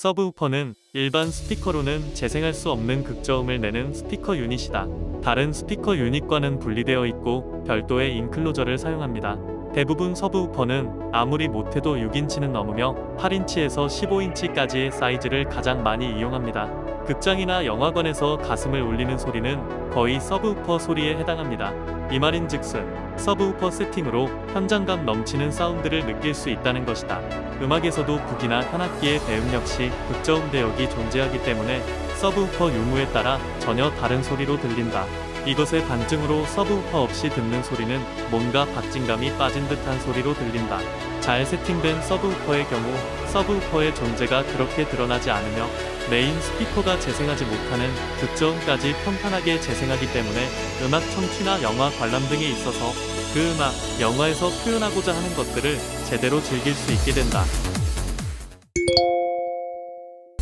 서브우퍼는 일반 스피커로는 재생할 수 없는 극저음을 내는 스피커 유닛이다. 다른 스피커 유닛과는 분리되어 있고 별도의 인클로저를 사용합니다. 대부분 서브우퍼는 아무리 못해도 6인치는 넘으며 8인치에서 15인치까지의 사이즈를 가장 많이 이용합니다. 극장이나 영화관에서 가슴을 울리는 소리는 거의 서브우퍼 소리에 해당합니다. 이 말인 즉슨 서브우퍼 세팅으로 현장감 넘치는 사운드를 느낄 수 있다는 것이다. 음악에서도 북이나 현악기의 배음 역시 극저음 대역이 존재하기 때문에 서브우퍼 유무에 따라 전혀 다른 소리로 들린다. 이것의 반증으로 서브우퍼 없이 듣는 소리는 뭔가 박진감이 빠진 듯한 소리로 들린다. 잘 세팅된 서브우퍼의 경우 서브우퍼의 존재가 그렇게 드러나지 않으며 메인 스피커가 재생하지 못하는 극저음까지 평탄하게 재생하기 때문에 음악 청취나 영화 관람 등에 있어서 그 음악, 영화에서 표현하고자 하는 것들을 제대로 즐길 수 있게 된다.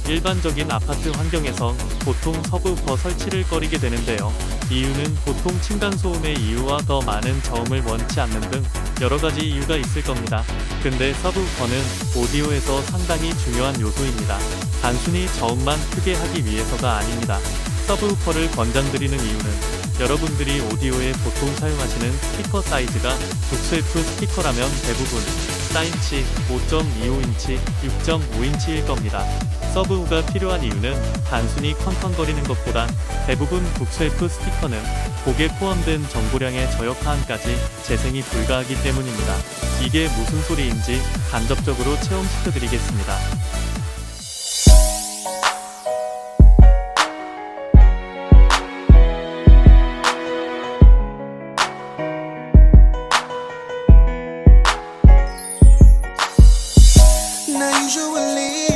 일반적인 아파트 환경에선 보통 서브우퍼 설치를 꺼리게 되는데요. 이유는 보통 층간소음의 이유와 더 많은 저음을 원치 않는 등 여러 가지 이유가 있을 겁니다. 근데 서브우퍼는 오디오에서 상당히 중요한 요소입니다. 단순히 저음만 크게 하기 위해서가 아닙니다. 서브우퍼를 권장드리는 이유는 여러분들이 오디오에 보통 사용하시는 스피커 사이즈가 북스F 스피커라면 대부분 4인치, 5.25인치, 6.5인치일 겁니다. 서브우가 필요한 이유는 단순히 쾅쾅거리는 것보단 대부분 북스F 스피커는 곡에 포함된 정보량의 저역 하한까지 재생이 불가하기 때문입니다. 이게 무슨 소리인지 간접적으로 체험시켜드리겠습니다. unusually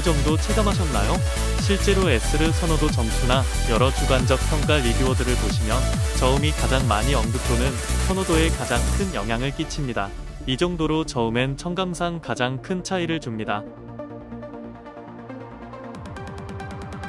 어느 정도 체감하셨나요? 실제로 S를 선호도 점수나 여러 주관적 평가 리뷰어들을 보시면 저음이 가장 많이 언급도는 선호도에 가장 큰 영향을 끼칩니다. 이 정도로 저음엔 청감상 가장 큰 차이를 줍니다.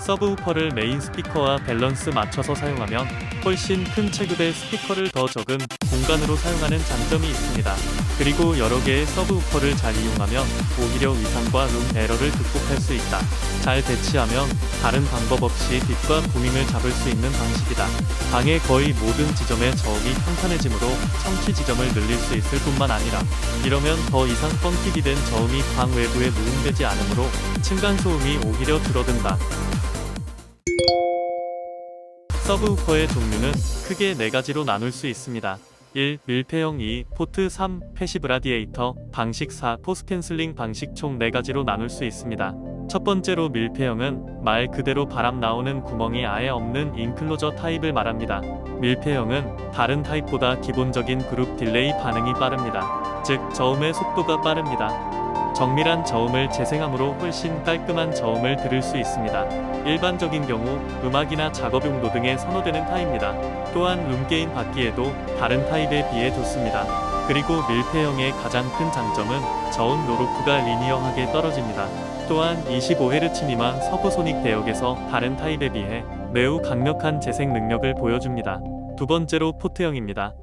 서브우퍼를 메인 스피커와 밸런스 맞춰서 사용하면 훨씬 큰 체급의 스피커를 더 적은 공간으로 사용하는 장점이 있습니다. 그리고 여러 개의 서브우퍼를 잘 이용하면 오히려 위상과 룸 에러를 극복할 수 있다. 잘 배치하면 다른 방법 없이 딥과 부밍을 잡을 수 있는 방식이다. 방의 거의 모든 지점의 저음이 평탄해지므로 청취 지점을 늘릴 수 있을 뿐만 아니라 이러면 더 이상 뻥튀기 된 저음이 방 외부에 누움되지 않으므로 층간 소음이 오히려 줄어든다. 서브우퍼의 종류는 크게 네 가지로 나눌 수 있습니다. 1. 밀폐형 2. 포트 3. 패시브 라디에이터 방식 4. 포스캔슬링 방식 총 4가지로 나눌 수 있습니다. 첫 번째로 밀폐형은 말 그대로 바람 나오는 구멍이 아예 없는 인클로저 타입을 말합니다. 밀폐형은 다른 타입보다 기본적인 그룹 딜레이 반응이 빠릅니다. 즉 저음의 속도가 빠릅니다. 정밀한 저음을 재생함으로 훨씬 깔끔한 저음을 들을 수 있습니다. 일반적인 경우 음악이나 작업 용도 등에 선호되는 타입입니다. 또한 룸게인 받기에도 다른 타입에 비해 좋습니다. 그리고 밀폐형의 가장 큰 장점은 저음 노로프가 리니어하게 떨어집니다. 또한 25Hz 미만 서브 소닉 대역에서 다른 타입에 비해 매우 강력한 재생 능력을 보여줍니다. 두 번째로 포트형입니다.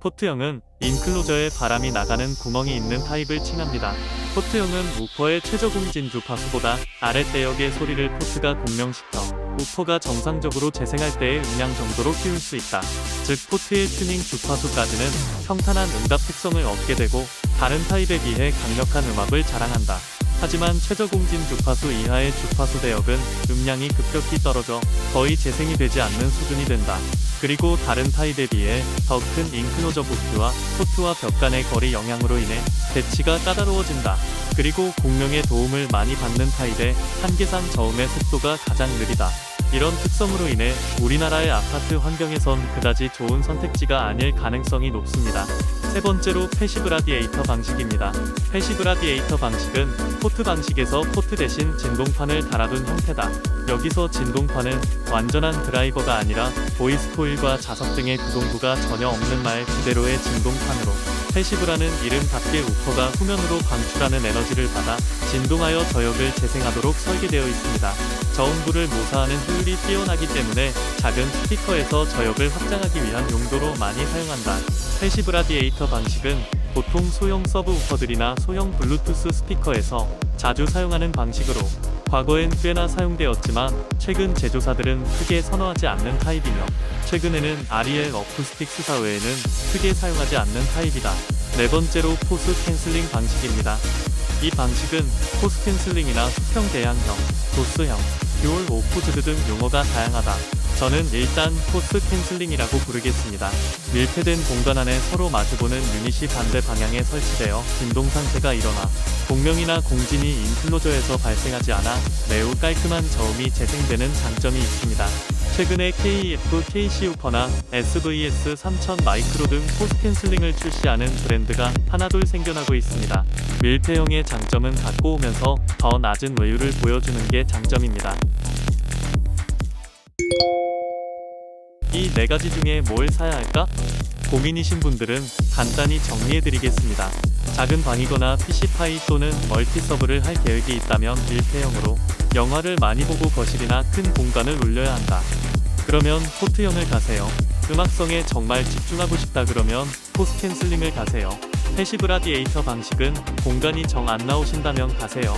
포트형은 인클로저에 바람이 나가는 구멍이 있는 타입을 칭합니다. 포트형은 우퍼의 최저 공 진 주 파수보다 아래 대역의 소리를 포트가 공명시켜 우퍼가 정상적으로 재생할 때의 음량 정도로 키울 수 있다. 즉 포트의 튜닝 주파수까지는 평탄한 응답 특성을 얻게 되고 다른 타입에 비해 강력한 음압을 자랑한다. 하지만 최저 공진 주파수 이하의 주파수 대역은 음량이 급격히 떨어져 거의 재생이 되지 않는 수준이 된다. 그리고 다른 타입에 비해 더 큰 인크노저 부피와 포트와 벽 간의 거리 영향으로 인해 배치가 까다로워진다. 그리고 공룡의 도움을 많이 받는 타입에 한계상 저음의 속도가 가장 느리다. 이런 특성으로 인해 우리나라의 아파트 환경에선 그다지 좋은 선택지가 아닐 가능성이 높습니다. 세 번째로 패시브 라디에이터 방식입니다. 패시브 라디에이터 방식은 포트 방식에서 포트 대신 진동판을 달아둔 형태다. 여기서 진동판은 완전한 드라이버가 아니라 보이스 코일과 자석 등의 구동부가 전혀 없는 말 그대로의 진동판으로 패시브라는 이름답게 우퍼가 후면으로 방출하는 에너지를 받아 진동하여 저역을 재생하도록 설계되어 있습니다. 저음부를 모사하는 효율이 뛰어나기 때문에 작은 스피커에서 저역을 확장하기 위한 용도로 많이 사용한다. 패시브 라디에이터 방식은 보통 소형 서브 우퍼들이나 소형 블루투스 스피커에서 자주 사용하는 방식으로 과거엔 꽤나 사용되었지만 최근 제조사들은 크게 선호하지 않는 타입이며 최근에는 아리엘 어쿠스틱 수사 외에는 크게 사용하지 않는 타입이다. 네 번째로 포스 캔슬링 방식입니다. 이 방식은 포스 캔슬링이나 수평 대양형, 도스형, 듀얼 오포즈드 등 용어가 다양하다. 저는 일단 포스 캔슬링이라고 부르겠습니다. 밀폐된 공간 안에 서로 마주보는 유닛이 반대 방향에 설치되어 진동 상태가 일어나 공명이나 공진이 인클로저에서 발생하지 않아 매우 깔끔한 저음이 재생되는 장점이 있습니다. 최근에 KF, KC 우퍼나 SVS 3000 마이크로 등 포스 캔슬링을 출시하는 브랜드가 하나둘 생겨나고 있습니다. 밀폐형의 장점은 갖고 오면서 더 낮은 외유를 보여주는 게 장점입니다. 이 네 가지 중에 뭘 사야 할까? 고민이신 분들은 간단히 정리해드리겠습니다. 작은 방이거나 PC파이 또는 멀티서브를 할 계획이 있다면 밀폐형으로 영화를 많이 보고 거실이나 큰 공간을 올려야 한다. 그러면 포트형을 가세요. 음악성에 정말 집중하고 싶다 그러면 포스 캔슬링을 가세요. 패시브 라디에이터 방식은 공간이 정 안 나오신다면 가세요.